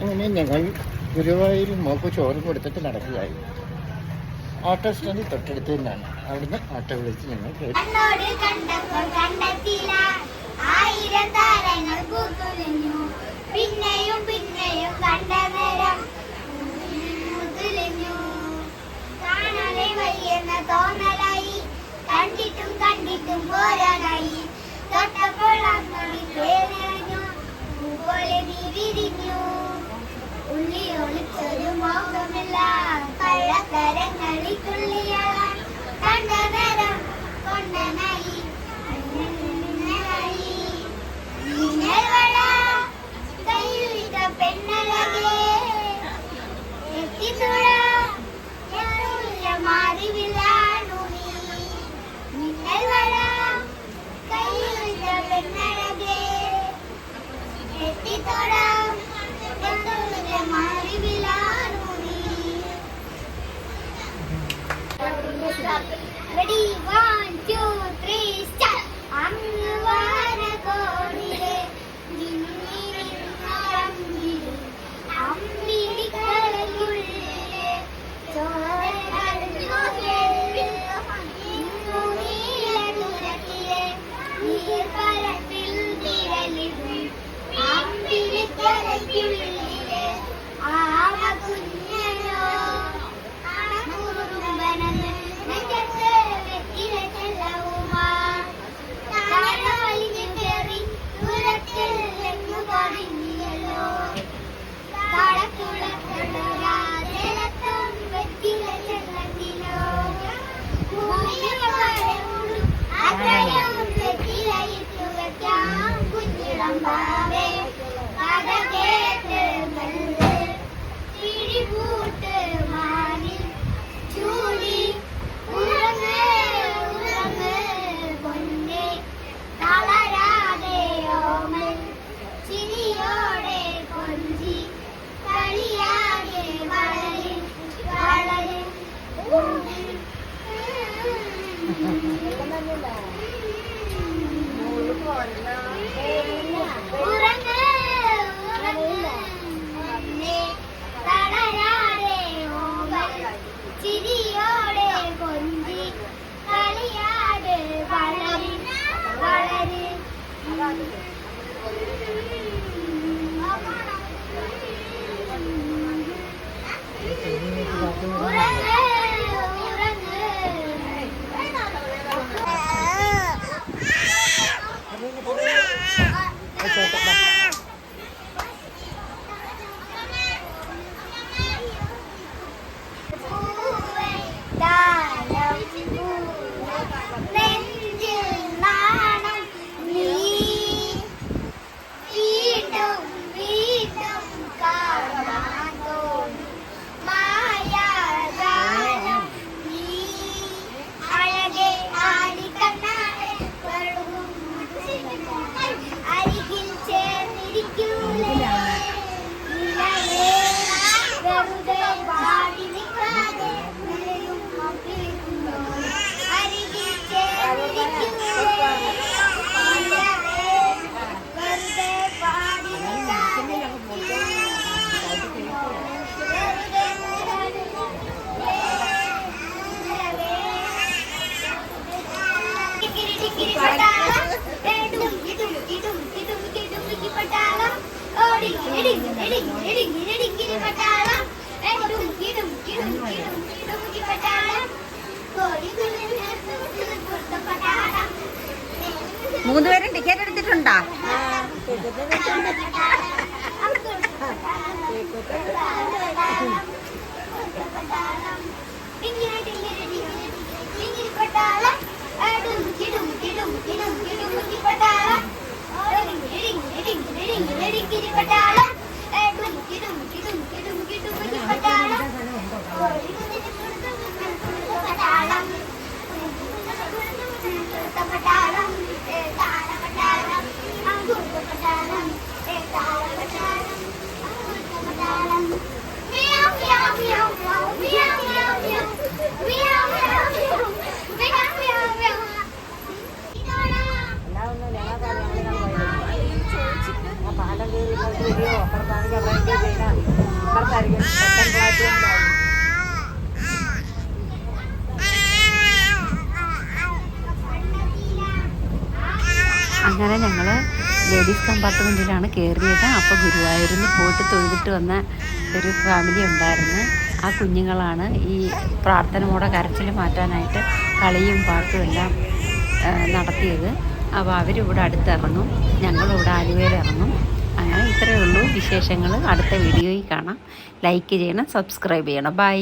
അങ്ങനെ ഞങ്ങൾ ഗുരുവായൂരിൽ മോക്ക് ചോറ് കൊടുത്തിട്ട് നടക്കുകയായി. ഓട്ടോ സ്റ്റാൻഡിൽ തൊട്ടടുത്ത് തന്നെയാണ്. അവിടുന്ന് ഓട്ടോ വിളിച്ച് ഞങ്ങൾ പിന്നെയും പിന്നെയും കണ്ട বলে দিবি ready. 拜。Paano? മൂന്നുപേരും ടിക്കറ്റ് എടുത്തിട്ടുണ്ടാ? ടിക്കറ്റ് അങ്ങനെ ഞങ്ങൾ ലേഡീസ് കമ്പാർട്ട്മെന്റിലാണ് കയറിയത് അപ്പോൾ ഗുരുവായൂരിൽ പോയിട്ട് തൊഴുതിട്ട് വന്ന ഒരു ഫാമിലി ഉണ്ടായിരുന്നു. ആ കുഞ്ഞുങ്ങളാണ് ഈ പ്രാർത്ഥന മൂടെ കരച്ചിൽ മാറ്റാനായിട്ട് കളിയും പാട്ടും എല്ലാം നടത്തിയത്. അപ്പോൾ അവരിവിടെ അടുത്തിറങ്ങും. ഞങ്ങളിവിടെ ആലുവയിൽ ഇറങ്ങും. അങ്ങനെ ഇത്രയേ ഉള്ളൂ വിശേഷങ്ങൾ അടുത്ത വീഡിയോയിൽ കാണാം. ലൈക്ക് ചെയ്യണം സബ്സ്ക്രൈബ് ചെയ്യണം. ബൈ